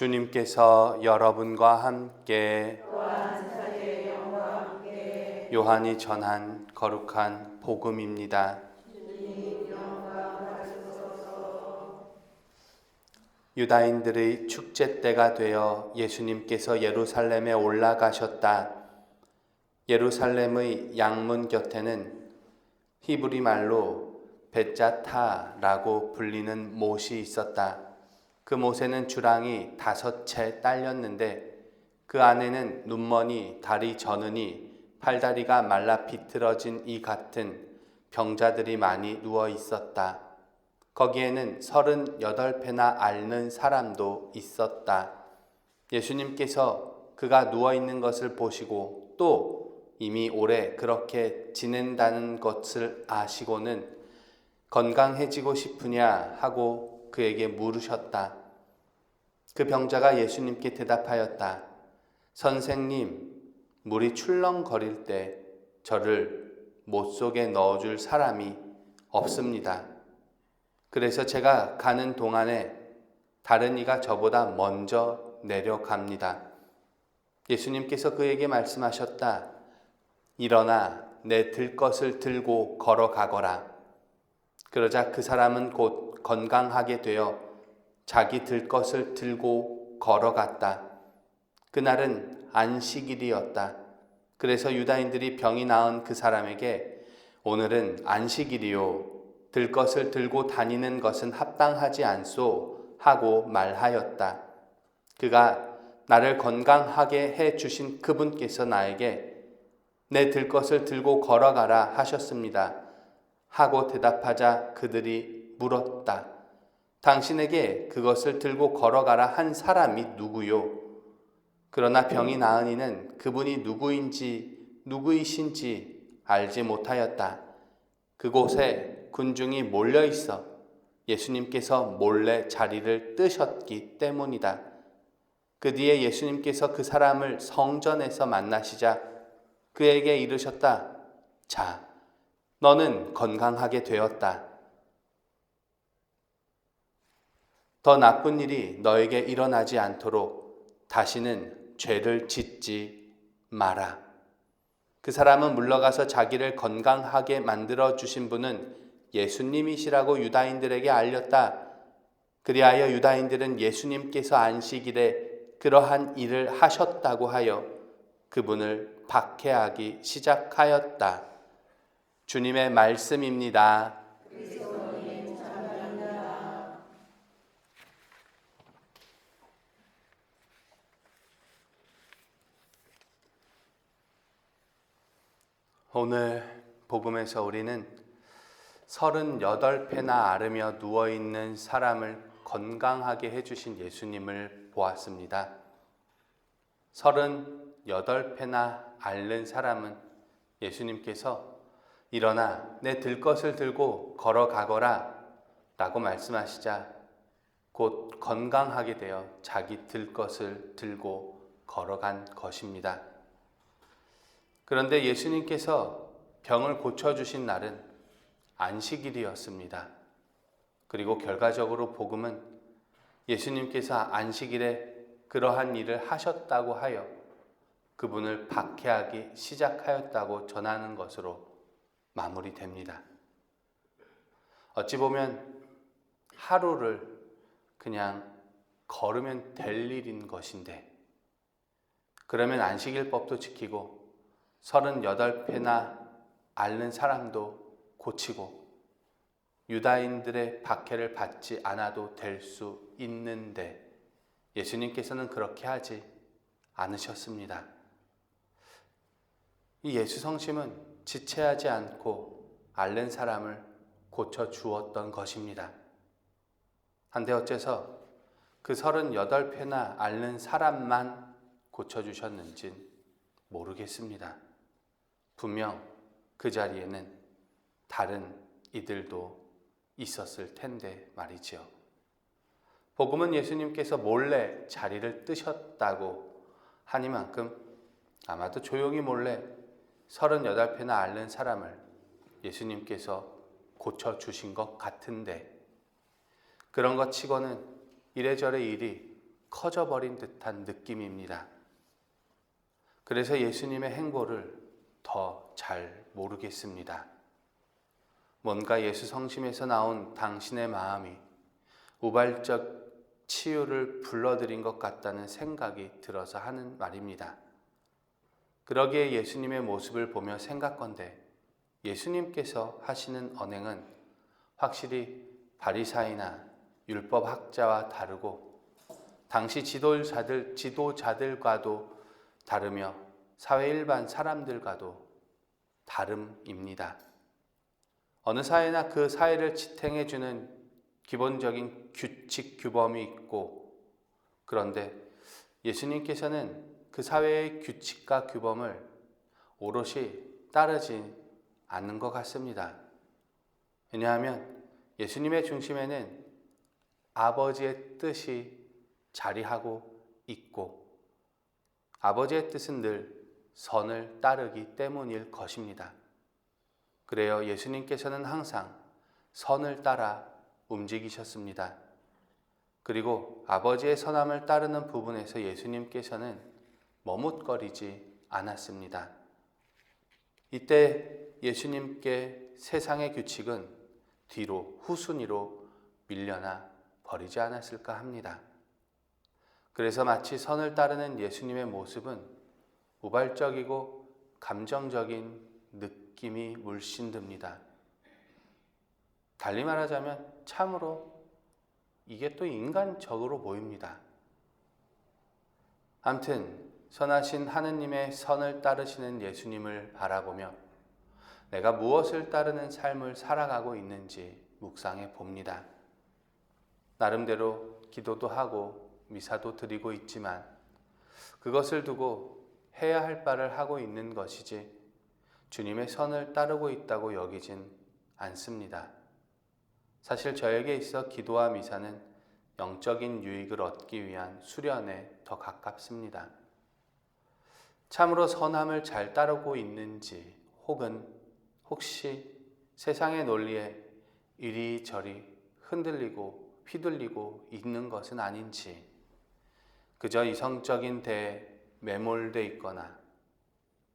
주님께서 여러분과 함께 요한이 전한 거룩한 복음입니다. 유다인들의 축제 때가 되어 예수님께서 예루살렘에 올라가셨다. 예루살렘의 양문 곁에는 히브리 말로 베짜타라고 불리는 못이 있었다. 그 못에는 주랑이 다섯 채 딸렸는데 그 안에는 눈머니, 다리 저느니, 팔다리가 말라 비틀어진 이 같은 병자들이 많이 누워 있었다. 거기에는 서른여덟 배나 앓는 사람도 있었다. 예수님께서 그가 누워 있는 것을 보시고 또 이미 오래 그렇게 지낸다는 것을 아시고는 건강해지고 싶으냐 하고 그에게 물으셨다. 그 병자가 예수님께 대답하였다. 선생님, 물이 출렁거릴 때 저를 못 속에 넣어줄 사람이 없습니다. 그래서 제가 가는 동안에 다른 이가 저보다 먼저 내려갑니다. 예수님께서 그에게 말씀하셨다. 일어나 내 들 것을 들고 걸어가거라. 그러자 그 사람은 곧 건강하게 되어 자기 들 것을 들고 걸어갔다. 그날은 안식일이었다. 그래서 유다인들이 병이 나은 그 사람에게 오늘은 안식일이요. 들 것을 들고 다니는 것은 합당하지 않소 하고 말하였다. 그가 나를 건강하게 해 주신 그분께서 나에게 내 들 것을 들고 걸어가라 하셨습니다. 하고 대답하자 그들이 물었다. 당신에게 그것을 들고 걸어가라 한 사람이 누구요? 그러나 병이 나은 이는 그분이 누구인지 누구이신지 알지 못하였다. 그곳에 군중이 몰려 있어 예수님께서 몰래 자리를 뜨셨기 때문이다. 그 뒤에 예수님께서 그 사람을 성전에서 만나시자 그에게 이르셨다. 자, 너는 건강하게 되었다. 더 나쁜 일이 너에게 일어나지 않도록 다시는 죄를 짓지 마라. 그 사람은 물러가서 자기를 건강하게 만들어 주신 분은 예수님이시라고 유다인들에게 알렸다. 그리하여 유다인들은 예수님께서 안식일에 그러한 일을 하셨다고 하여 그분을 박해하기 시작하였다. 주님의 말씀입니다. 오늘 복음에서 우리는 38패나 앓으며 누워있는 사람을 건강하게 해주신 예수님을 보았습니다. 38패나 앓는 사람은 예수님께서 일어나 내 들 것을 들고 걸어가거라 라고 말씀하시자 곧 건강하게 되어 자기 들 것을 들고 걸어간 것입니다. 그런데 예수님께서 병을 고쳐주신 날은 안식일이었습니다. 그리고 결과적으로 복음은 예수님께서 안식일에 그러한 일을 하셨다고 하여 그분을 박해하기 시작하였다고 전하는 것으로 마무리됩니다. 어찌 보면 하루를 그냥 걸으면 될 일인 것인데, 그러면 안식일법도 지키고 38패나 앓는 사람도 고치고 유다인들의 박해를 받지 않아도 될 수 있는데 예수님께서는 그렇게 하지 않으셨습니다. 이 예수 성심은 지체하지 않고 앓는 사람을 고쳐 주었던 것입니다. 한데 어째서 그 38패나 앓는 사람만 고쳐 주셨는진 모르겠습니다. 분명 그 자리에는 다른 이들도 있었을 텐데 말이지요. 복음은 예수님께서 몰래 자리를 뜨셨다고 하니만큼 아마도 조용히 몰래 38패나 앓는 사람을 예수님께서 고쳐주신 것 같은데 그런 것 치고는 이래저래 일이 커져버린 듯한 느낌입니다. 그래서 예수님의 행보를 더 잘 모르겠습니다. 뭔가 예수 성심에서 나온 당신의 마음이 우발적 치유를 불러들인 것 같다는 생각이 들어서 하는 말입니다. 그러기에 예수님의 모습을 보며 생각건대 예수님께서 하시는 언행은 확실히 바리사이나 율법 학자와 다르고 당시 지도자들 지도자들과도 다르며 사회 일반 사람들과도 다름입니다. 어느 사회나 그 사회를 지탱해 주는 기본적인 규칙 규범이 있고 그런데 예수님께서는 그 사회의 규칙과 규범을 오롯이 따르지 않는 것 같습니다. 왜냐하면 예수님의 중심에는 아버지의 뜻이 자리하고 있고 아버지의 뜻은 늘 선을 따르기 때문일 것입니다. 그래요. 예수님께서는 항상 선을 따라 움직이셨습니다. 그리고 아버지의 선함을 따르는 부분에서 예수님께서는 머뭇거리지 않았습니다. 이때 예수님께 세상의 규칙은 뒤로 후순위로 밀려나 버리지 않았을까 합니다. 그래서 마치 선을 따르는 예수님의 모습은 우발적이고 감정적인 느낌이 물씬 듭니다. 달리 말하자면 참으로 이게 또 인간적으로 보입니다. 암튼 선하신 하느님의 선을 따르시는 예수님을 바라보며 내가 무엇을 따르는 삶을 살아가고 있는지 묵상해 봅니다. 나름대로 기도도 하고 미사도 드리고 있지만 그것을 두고 해야 할 바를 하고 있는 것이지 주님의 선을 따르고 있다고 여기진 않습니다. 사실 저에게 있어 기도와 미사는 영적인 유익을 얻기 위한 수련에 더 가깝습니다. 참으로 선함을 잘 따르고 있는지 혹은 혹시 세상의 논리에 이리저리 흔들리고 휘둘리고 있는 것은 아닌지 그저 이성적인 데에 매몰돼 있거나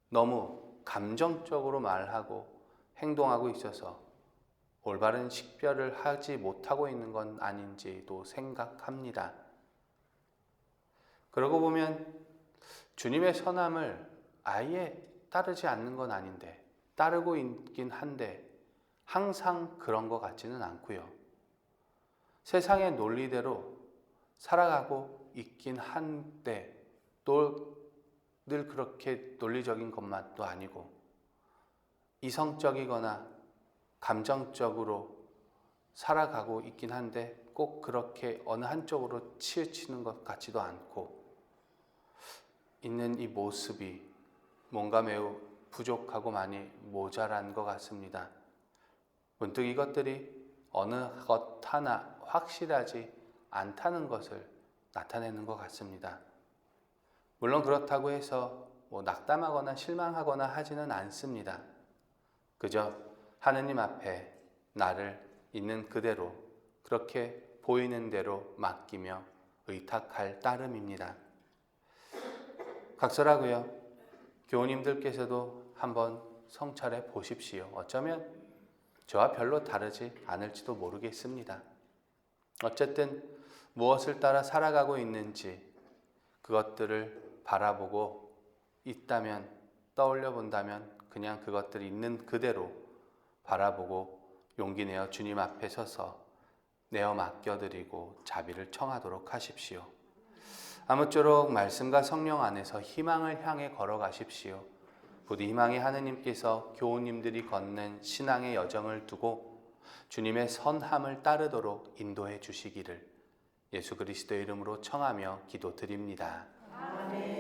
너무 감정적으로 말하고 행동하고 있어서 올바른 식별을 하지 못하고 있는 건 아닌지도 생각합니다. 그러고 보면 주님의 선함을 아예 따르지 않는 건 아닌데 따르고 있긴 한데 항상 그런 것 같지는 않고요. 세상의 논리대로 살아가고 있긴 한데 또 늘 그렇게 논리적인 것만도 아니고 이성적이거나 감정적으로 살아가고 있긴 한데 꼭 그렇게 어느 한쪽으로 치우치는 것 같지도 않고 있는 이 모습이 뭔가 매우 부족하고 많이 모자란 것 같습니다. 문득 이것들이 어느 것 하나 확실하지 않다는 것을 나타내는 것 같습니다. 물론 그렇다고 해서 뭐 낙담하거나 실망하거나 하지는 않습니다. 그저 하느님 앞에 나를 있는 그대로 그렇게 보이는 대로 맡기며 의탁할 따름입니다. 각설하고요. 교우님들께서도 한번 성찰해 보십시오. 어쩌면 저와 별로 다르지 않을지도 모르겠습니다. 어쨌든 무엇을 따라 살아가고 있는지 그것들을 바라보고 있다면 떠올려 본다면 그냥 그것들이 있는 그대로 바라보고 용기 내어 주님 앞에 서서 내어 맡겨드리고 자비를 청하도록 하십시오. 아무쪼록 말씀과 성령 안에서 희망을 향해 걸어가십시오. 부디 희망의 하느님께서 교우님들이 걷는 신앙의 여정을 두고 주님의 선함을 따르도록 인도해 주시기를 예수 그리스도의 이름으로 청하며 기도드립니다. 아멘.